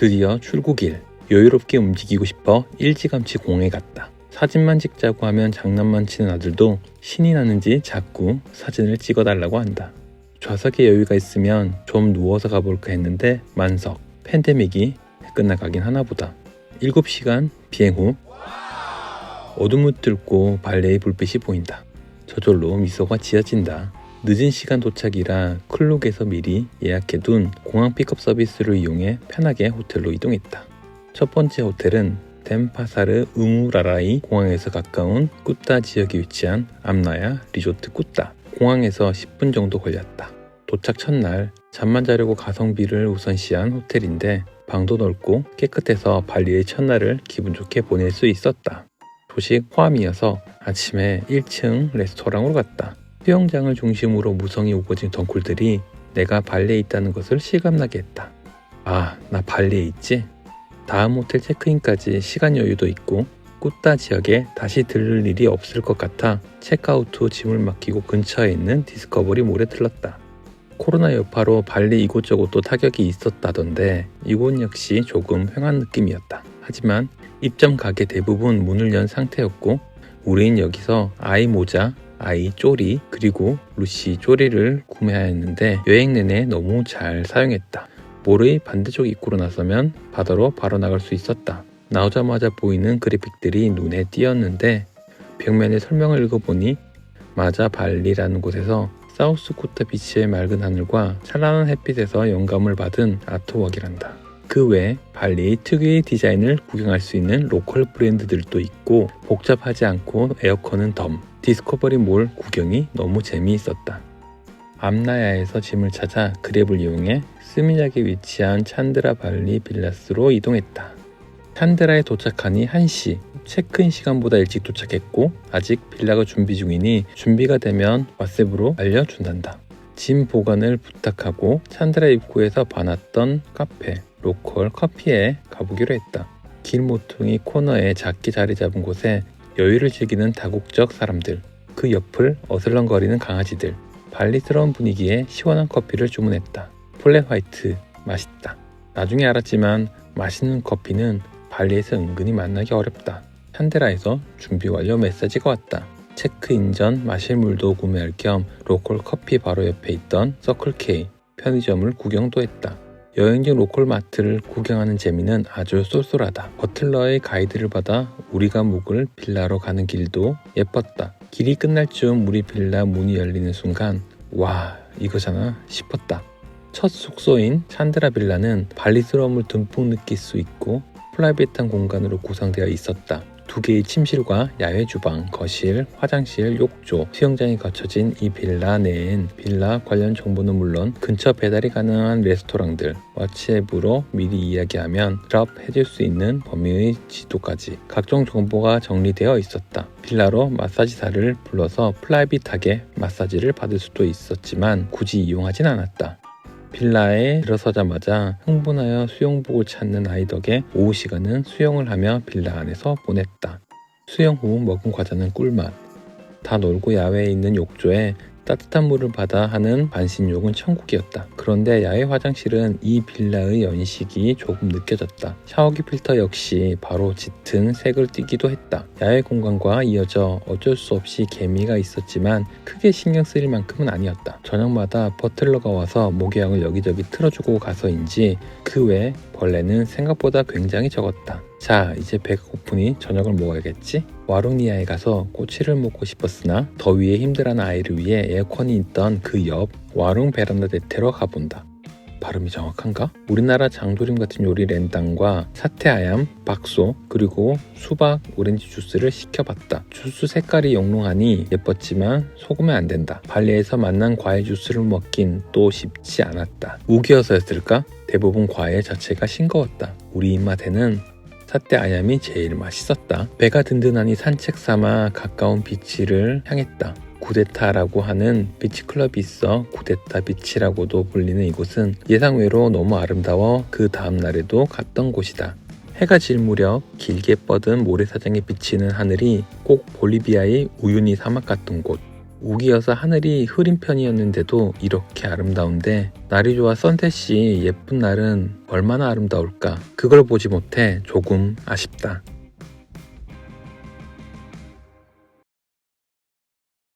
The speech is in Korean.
드디어 출국일. 여유롭게 움직이고 싶어 일찌감치 공항에 갔다. 사진만 찍자고 하면 장난만 치는 아들도 신이 나는지 자꾸 사진을 찍어달라고 한다. 좌석에 여유가 있으면 좀 누워서 가볼까 했는데 만석, 팬데믹이 끝나가긴 하나보다. 7시간 비행 후 어둠을 뚫고 발레의 불빛이 보인다. 저절로 미소가 지어진다. 늦은 시간 도착이라 클룩에서 미리 예약해둔 공항 픽업 서비스를 이용해 편하게 호텔로 이동했다. 첫 번째 호텔은 덴파사르 우무라라이 공항에서 가까운 꾸따 지역에 위치한 암나야 리조트 꾸따. 공항에서 10분 정도 걸렸다. 도착 첫날 잠만 자려고 가성비를 우선시한 호텔인데 방도 넓고 깨끗해서 발리의 첫날을 기분 좋게 보낼 수 있었다. 조식 포함이어서 아침에 1층 레스토랑으로 갔다. 수영장을 중심으로 무성이 우거진 덩굴들이 내가 발리에 있다는 것을 실감나게 했다. 아, 나 발리에 있지? 다음 호텔 체크인까지 시간 여유도 있고 꾸따 지역에 다시 들를 일이 없을 것 같아 체크아웃 후 짐을 맡기고 근처에 있는 디스커버리 몰에 들렀다. 코로나 여파로 발리 이곳저곳도 타격이 있었다던데 이곳 역시 조금 횡한 느낌이었다. 하지만 입점 가게 대부분 문을 연 상태였고 우린 여기서 아이 모자, 아이 쪼리 그리고 루시 쪼리를 구매하였는데 여행 내내 너무 잘 사용했다. 몰의 반대쪽 입구로 나서면 바다로 바로 나갈 수 있었다. 나오자마자 보이는 그래픽들이 눈에 띄었는데 벽면에 설명을 읽어보니 마자 발리라는 곳에서 사우스 쿠타 비치의 맑은 하늘과 찬란한 햇빛에서 영감을 받은 아트웍이란다. 그 외 발리 특유의 디자인을 구경할 수 있는 로컬 브랜드들도 있고 복잡하지 않고 에어컨은 덤. 디스커버리 몰 구경이 너무 재미있었다. 암나야에서 짐을 찾아 그랩을 이용해 스미작에 위치한 찬드라 발리 빌라스로 이동했다. 찬드라에 도착하니 1시, 체크인 시간보다 일찍 도착했고 아직 빌라가 준비 중이니 준비가 되면 왓셉으로 알려준단다. 짐 보관을 부탁하고 찬드라 입구에서 봐놨던 카페, 로컬 커피에 가보기로 했다. 길 모퉁이 코너에 작게 자리 잡은 곳에 여유를 즐기는 다국적 사람들, 그 옆을 어슬렁거리는 강아지들, 발리스러운 분위기에 시원한 커피를 주문했다. 플랫 화이트, 맛있다. 나중에 알았지만 맛있는 커피는 발리에서 은근히 만나기 어렵다. 찬데라에서 준비 완료 메시지가 왔다. 체크인 전 마실 물도 구매할 겸 로컬 커피 바로 옆에 있던 서클K 편의점을 구경도 했다. 여행 중 로컬 마트를 구경하는 재미는 아주 쏠쏠하다. 버틀러의 가이드를 받아 우리가 묵을 빌라로 가는 길도 예뻤다. 길이 끝날 즈음 우리 빌라 문이 열리는 순간 와 이거잖아 싶었다. 첫 숙소인 찬드라 빌라는 발리 스러움을 듬뿍 느낄 수 있고 프라이빗한 공간으로 구성되어 있었다. 두 개의 침실과 야외 주방, 거실, 화장실, 욕조, 수영장이 갖춰진 이 빌라 내엔 빌라 관련 정보는 물론 근처 배달이 가능한 레스토랑들, 왓츠앱으로 미리 이야기하면 드랍 해줄 수 있는 범위의 지도까지 각종 정보가 정리되어 있었다. 빌라로 마사지사를 불러서 프라이빗하게 마사지를 받을 수도 있었지만 굳이 이용하진 않았다. 빌라에 들어서자마자 흥분하여 수영복을 찾는 아이 덕에 오후 시간은 수영을 하며 빌라 안에서 보냈다. 수영 후 먹은 과자는 꿀맛. 다 놀고 야외에 있는 욕조에 따뜻한 물을 받아 하는 반신욕은 천국이었다. 그런데 야외 화장실은 이 빌라의 연식이 조금 느껴졌다. 샤워기 필터 역시 바로 짙은 색을 띠기도 했다. 야외 공간과 이어져 어쩔 수 없이 개미가 있었지만 크게 신경 쓰일 만큼은 아니었다. 저녁마다 버틀러가 와서 모기향을 여기저기 틀어주고 가서인지 그 외 벌레는 생각보다 굉장히 적었다. 자, 이제 배가 고프니 저녁을 먹어야겠지? 와롱니아에 가서 꼬치를 먹고 싶었으나 더위에 힘들어하는 아이를 위해 에어컨이 있던 그 옆 와롱 베란다 데테로 가본다. 발음이 정확한가? 우리나라 장조림 같은 요리 랜당과 사태아얌, 박소, 그리고 수박, 오렌지 주스를 시켜봤다. 주스 색깔이 영롱하니 예뻤지만 속으면 안 된다. 발리에서 만난 과일 주스를 먹긴 또 쉽지 않았다. 우기여서였을까? 대부분 과일 자체가 싱거웠다. 우리 입맛에는 사태 아얌이 제일 맛있었다. 배가 든든하니 산책 삼아 가까운 비치를 향했다. 구데타라고 하는 비치클럽이 있어 구데타 비치라고도 불리는 이곳은 예상외로 너무 아름다워 그 다음날에도 갔던 곳이다. 해가 질 무렵 길게 뻗은 모래사장에 비치는 하늘이 꼭 볼리비아의 우유니 사막 같은 곳. 우기여서 하늘이 흐린 편이었는데도 이렇게 아름다운데 날이 좋아 선셋이 예쁜 날은 얼마나 아름다울까 그걸 보지 못해 조금 아쉽다.